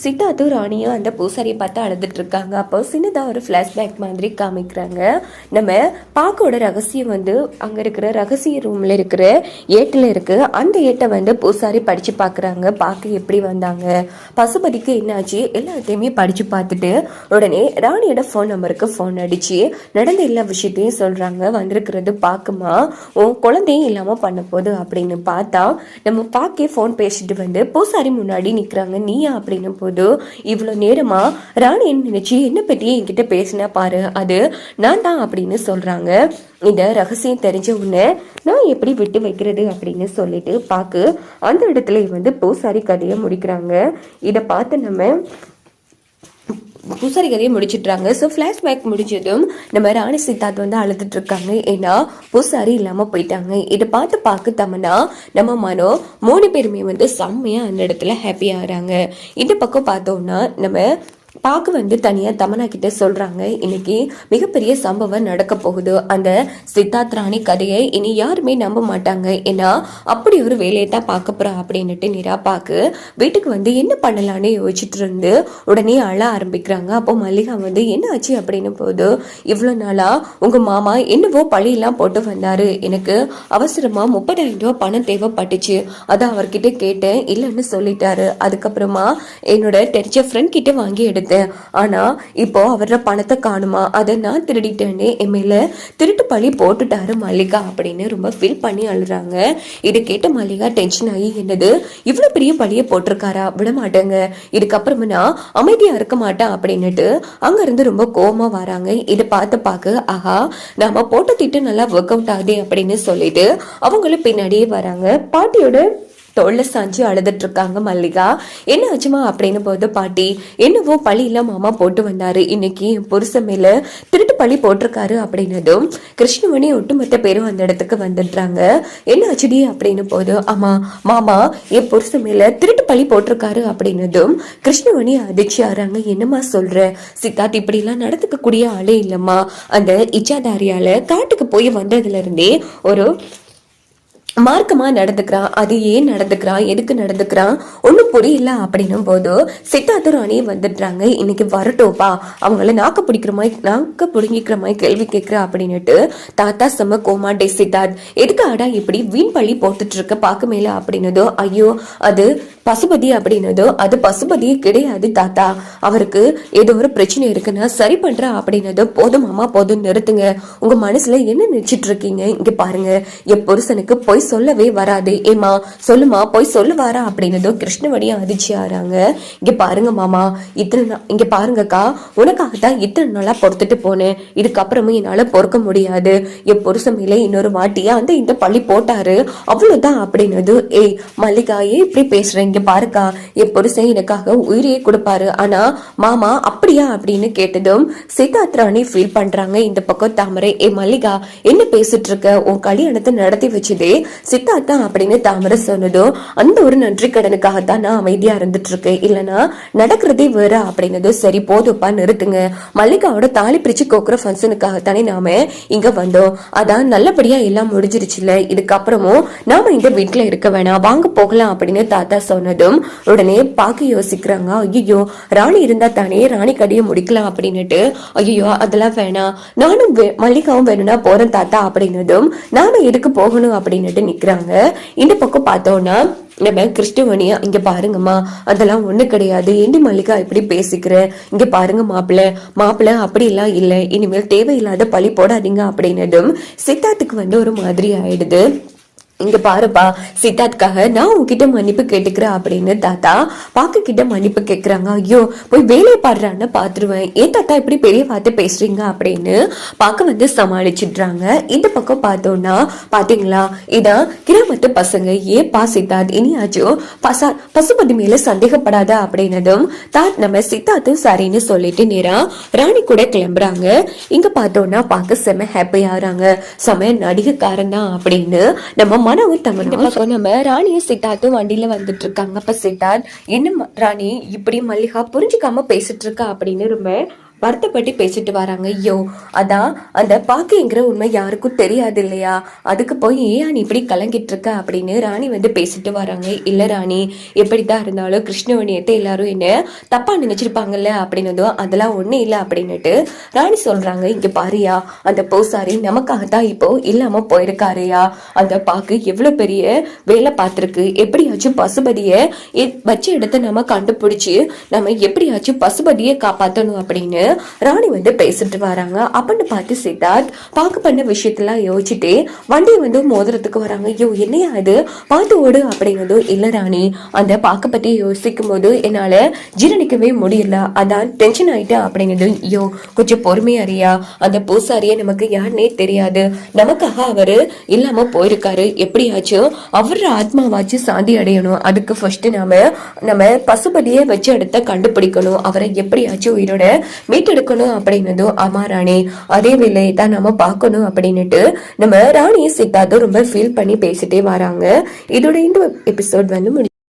சித்தார்த்தும் ராணியும் அந்த பூசாரியை பார்த்து அழுதுட்டு இருக்காங்க அப்போ சின்னதாக ஒரு ஃப்ளாஷ்பேக் மாதிரி காமிக்கிறாங்க. நம்ம பாக்கோட ரகசியம் வந்து அங்கே இருக்கிற ரகசிய ரூமில் இருக்கிற ஏட்டில் இருக்குது அந்த ஏட்டை வந்து பூசாரி படித்து பார்க்குறாங்க பார்க்க எப்படி வந்தாங்க. பசுபதிக்கு என்னாச்சு? எல்லாத்தையுமே படித்து பார்த்துட்டு உடனே ராணியோட ஃபோன் நம்பருக்கு ஃபோன் அடித்து நடந்த எல்லா விஷயத்தையும் சொல்கிறாங்க வந்திருக்கிறது பார்க்குமா? உன் குழந்தையும் இல்லாமல் பண்ண போகுது அப்படின்னு பார்த்தா நம்ம பாக்கே ஃபோன் பேசிட்டு வந்து பூசாரி முன்னாடி நிற்கிறாங்க நீயா அப்படின்னு போது இவ்வளோ நேரமா ராணி என்ன நினைச்சு என்ன பற்றி என்கிட்ட பேசினா பாரு அது நான் தான் அப்படின்னு சொல்றாங்க. இந்த ரகசியம் தெரிஞ்ச உடனே நான் எப்படி விட்டு வைக்கிறது அப்படின்னு சொல்லிட்டு பார்க்க அந்த இடத்துல வந்து பூசாரி கதையை முடிக்கிறாங்க. இதை பார்த்து நம்ம பூசாரி கதையை முடிச்சிட்றாங்க. ஸோ ஃப்ளாஷ்பேக் முடிஞ்சதும் நம்ம ராணி சித்தார்த் வந்து அழுதுட்டு இருக்காங்க. ஏன்னா பூசாரி இல்லாமல் போயிட்டாங்க. இதை பார்த்து பார்க்க தமனா நம்ம மனோ மூணு பேருமே வந்து செம்மையாக அந்த இடத்துல ஹாப்பி ஆகிறாங்க. இந்த பக்கம் பார்த்தோம்னா நம்ம பாக்கு வந்து தனியாக தமனா கிட்ட சொல்கிறாங்க இன்னைக்கு மிகப்பெரிய சம்பவம் நடக்க போகுது. அந்த சித்தார்த் ராணி கதையை இனி யாருமே நம்ப மாட்டாங்க. ஏன்னா அப்படி ஒரு வேலையை தான் பார்க்க போகிறா அப்படின்னுட்டு நிரா பாக்கு. வீட்டுக்கு வந்து என்ன பண்ணலான்னு யோசிச்சுட்டு இருந்து உடனே அழ ஆரம்பிக்கிறாங்க. அப்போ மல்லிகா வந்து என்ன ஆச்சு? அப்படின்னு போது இவ்வளோ நாளாக உங்கள் மாமா என்னவோ பழியெல்லாம் போட்டு வந்தார். எனக்கு அவசரமாக முப்பதாயிரம் ரூபாய் பணம் தேவைப்பட்டுச்சு. அதை அவர்கிட்ட கேட்டேன். இல்லைன்னு சொல்லிட்டாரு. அதுக்கப்புறமா என்னோட தெரிஞ்ச ஃப்ரெண்ட் கிட்ட வாங்கி எடுத்தேன் ஆனால் இப்போ அவரோட பணத்தை காணுமா? அதை நான் திருடிட்டேன்னு என் மேலே திருட்டு பழி போட்டுட்டாரு மல்லிகா அப்படின்னு ரொம்ப ஃபீல் பண்ணி அழுறாங்க. இதை கேட்ட மல்லிகா டென்ஷன் ஆகி என்னது? இவ்வளோ பெரிய பழியை போட்டிருக்காரா? விட மாட்டேங்க இதுக்கப்புறமா நான் இருக்க மாட்டேன் அப்படின்னுட்டு அங்கேருந்து ரொம்ப கோபமாக வராங்க. இதை பார்த்து பார்க்க ஆஹா நாம போட்ட திட்டம் நல்லா ஒர்க் அவுட் ஆகுது அப்படின்னு சொல்லிட்டு அவங்களும் பின்னாடியே வராங்க. பாட்டியோட தோல்ல சாஞ்சு அழுதுட்டு இருக்காங்க மல்லிகா. என்ன ஆச்சுமா அப்படின்னு போது பாட்டி என்னவோ பழியில மாமா போட்டு வந்தாரு. இன்னைக்கு என் புருஷன் மேல திருட்டு பழி போட்டிருக்காரு அப்படின்னதும் கிருஷ்ணமணி ஒட்டுமொத்த பேரும் அந்த இடத்துக்கு வந்துடுறாங்க. என்ன ஆச்சுடி அப்படின்னு போது ஆமா மாமா என் புருஷன் மேல திருட்டு பழி போட்டிருக்காரு அப்படின்னதும் கிருஷ்ணமணி அதிர்ச்சி ஆறாங்க என்னம்மா சொல்ற? சித்தார்த் இப்படி எல்லாம் நடந்துக்க கூடிய ஆளே இல்லம்மா. அந்த இச்சாதாரியால காட்டுக்கு போய் வந்ததுல இருந்தே ஒரு மார்க்கமா நடந்துக்கிறான் அது ஏன் நடந்துக்கிறான் எதுக்கு நடந்துக்கிறான் ஒன்றும் புரியல அப்படின்னும் போது சித்தார்த்த ராணி வந்துடுறாங்க. இன்னைக்கு வரட்டோப்பா அவங்கள நாக்க பிடிக்கிற மாதிரி நாக்க பிடுங்கிக்கிற மாதிரி கேள்வி கேட்குற அப்படின்னுட்டு தாத்தா செம்ம கோமா டே சித்தார்த். எதுக்கு ஆடா இப்படி வீண் பள்ளி போட்டுட்டு இருக்க பார்க்க மேல அப்படின்னதோ ஐயோ அது பசுபதி அப்படின்னதோ அது பசுபதியே கிடையாது தாத்தா. அவருக்கு ஏதோ ஒரு பிரச்சனை இருக்குன்னா சரி பண்ணுறா அப்படின்னதோ போதும் அம்மா போதும் நிறுத்துங்க. உங்க மனசுல என்ன நினைச்சிட்டு இருக்கீங்க இங்க பாருங்க. என் புருஷனுக்கு பொய் சொல்லவே வராது. ஏமா சொல்லுமா பொய் சொல்லுவாரா அப்படின்னதோ கிருஷ்ணவடியும் அதிர்ச்சி ஆறாங்க இங்க பாருங்க மாமா இத்தனை நாள் இங்க பாருங்கக்கா உனக்காக தான் இத்தனை நாளா பொறுத்துட்டு போனேன். இதுக்கப்புறமும் என்னால பொறுக்க முடியாது. என் புருஷன் மேலே இன்னொரு வாட்டி அந்த இந்த பள்ளி போட்டாரு. அவ்வளவுதான் அப்படின்னது ஏய் மல்லிகா ஏன் இப்படி பேசுறேன் இங்க பாருக்கா என் புருஷன் எனக்காக உயிரையே கொடுப்பாரு. ஆனா மாமா அப்படியா? அப்படின்னு கேட்டதும் சிதாத்ராணி ஃபீல் பண்றாங்க இந்த பக்கம் தாமரை. ஏ மல்லிகா என்ன பேசிட்டு இருக்க? உன் கல்யாணத்தை நடத்தி வச்சதே சித்தார்த்தா அப்படின்னு தாமரை சொன்னதும் அந்த ஒரு நன்றி கடனுக்காக தான் நான் அமைதியா இருந்துட்டு இருக்கேன் இல்லனா நடக்கிறதே வேற அப்படின்னதும் சரி போதுப்பா நிறுத்துங்க. மல்லிகாவோட தாலி பிரிச்சு கோக்குற ஃபங்க்ஷனுக்காக தானே நாம இங்க வந்தோம். அதான் நல்லபடியா எல்லாம் முடிஞ்சிருச்சுல இதுக்கப்புறமும் நாம இந்த வீட்டுல இருக்க வேணாம். வாங்க போகலாம் அப்படின்னு தாத்தா சொன்னதும் உடனே பார்க்க யோசிக்கிறாங்க. ஐயோ ராணி இருந்தா தானே ராணி கடியை முடிக்கலாம் அப்படின்னுட்டு ஐயோ அதெல்லாம் வேணாம். நானும் மல்லிகாவும் வேணும்னா போறேன் தாத்தா அப்படின்னதும் நாம எதுக்கு போகணும் அப்படின்னுட்டு நிக்கிறாங்க. இந்த பக்கம் பார்த்தோம்னா நம்ம கிறிஸ்டவனியா இங்க பாருங்கம்மா அதெல்லாம் ஒண்ணு கிடையாது. ஏண்டி மல்லிகா இப்படி பேசிக்கிற? இங்க பாருங்க மாப்பிள்ள மாப்பிள்ள அப்படி எல்லாம் இல்ல. இனிமேல் தேவையில்லாத பழி போடாதீங்க அப்படின்னதும் சித்தார்த்துக்கு வந்து ஒரு மாதிரி ஆயிடுது. இங்க பாருப்பா சித்தார்த்காக நான் உங்ககிட்ட மன்னிப்பு கேட்டுக்கிறேன் அப்படின்னு தாத்தா பாக்கு கிட்ட மன்னிப்பு கேக்குறாங்க. ஐயோ போய் வேலையை பாடுறான்னு பாத்துருவேன். ஏன் தாத்தா இப்படி பெரிய வார்த்தை பேசுறீங்க அப்படின்னு பாக்க வந்து சமாளிச்சிடுறாங்க. இந்த பக்கம் பார்த்தோம்னா பாத்தீங்களா? இதான் கிராமத்து பசங்க ஏன் பா சித்தார்த் இனியாச்சும் பசா பசுபதி மேல சந்தேகப்படாத அப்படின்னதும் தாத் நம்ம சித்தார்த்தும் சரின்னு சொல்லிட்டு நேரா ராணி கூட கிளம்புறாங்க. இங்க பார்த்தோம்னா பார்க்க செம ஹாப்பி ஆகுறாங்க. செம நடிகைக்காரன் தான் அப்படின்னு நம்ம தமனும் பக்கம் நம்ம ராணியும் சித்தார்த்தும் வண்டியில வந்துட்டு இருக்காங்க. அப்ப சித்தார்த் என்ன ராணி இப்படி மல்லிகா புரிஞ்சுக்காம பேசிட்டு இருக்கா அப்படின்னு ரொம்ப வருத்தப்பட்டு பேசிட்டு வராங்க. ஐயோ அதான் அந்த பாக்கிங்கிற உண்மை யாருக்கும் தெரியாது இல்லையா? அதுக்கு போய் ஏன் நீ இப்படி கலங்கிட்டு இருக்க அப்படின்னு ராணி வந்து பேசிட்டு வராங்க. இல்ல ராணி எப்படிதான் இருந்தாலும் கிருஷ்ணவணியத்தை எல்லாரும் என்ன தப்பா நினைச்சிருப்பாங்கல்ல? அப்படின்னதும் அதெல்லாம் ஒண்ணு இல்லை அப்படின்னுட்டு ராணி சொல்றாங்க. இங்க பாரியா அந்த பூசாரி நமக்காக தான் இப்போ இல்லாம போயிருக்காருயா? அந்த பாக்கு எவ்வளவு பெரிய வேலை பார்த்திருக்கு. எப்படியாச்சும் பசுபதிய வச்ச இடத்த நம்ம கண்டுபிடிச்சு நம்ம எப்படியாச்சும் பசுபதியை காப்பாத்தணும் அப்படின்னு ராணி வந்து பேசிட்டு வராங்க. அப்படின்னு பார்த்து சித்தார்த் பார்க்க பண்ண விஷயத்தெல்லாம் யோசிச்சுட்டு வண்டியை வந்து மோதிரத்துக்கு வராங்க. ஐயோ என்னையா அது பார்த்து ஓடு அப்படிங்கிறது இல்ல ராணி. அந்த பார்க்க பத்தி யோசிக்கும் போது என்னால ஜீரணிக்கவே முடியல. அதான் டென்ஷன் ஆகிட்டு அப்படிங்கிறது ஐயோ கொஞ்சம் பொறுமையா அறியா அந்த பூசாரியை நமக்கு யாருன்னே தெரியாது. நமக்காக அவரு இல்லாம போயிருக்காரு. எப்படியாச்சும் அவரோட ஆத்மாவாச்சும் சாந்தி அடையணும். அதுக்கு ஃபர்ஸ்ட் நாம நம்ம பசுபதியை வச்சு அடுத்த கண்டுபிடிக்கணும். அவரை எப்படியாச்சும் உயிரோட மீட்டெடுக்கணும் அப்படின்னதும் ஆமா ராணி. அதே வேலையை தான் நம்ம பார்க்கணும் அப்படின்னுட்டு நம்ம ராணி சித்தார்த்தும் ரொம்ப ஃபீல் பண்ணி பேசிட்டே வராங்க. இதோட இந்த எபிசோட் வந்து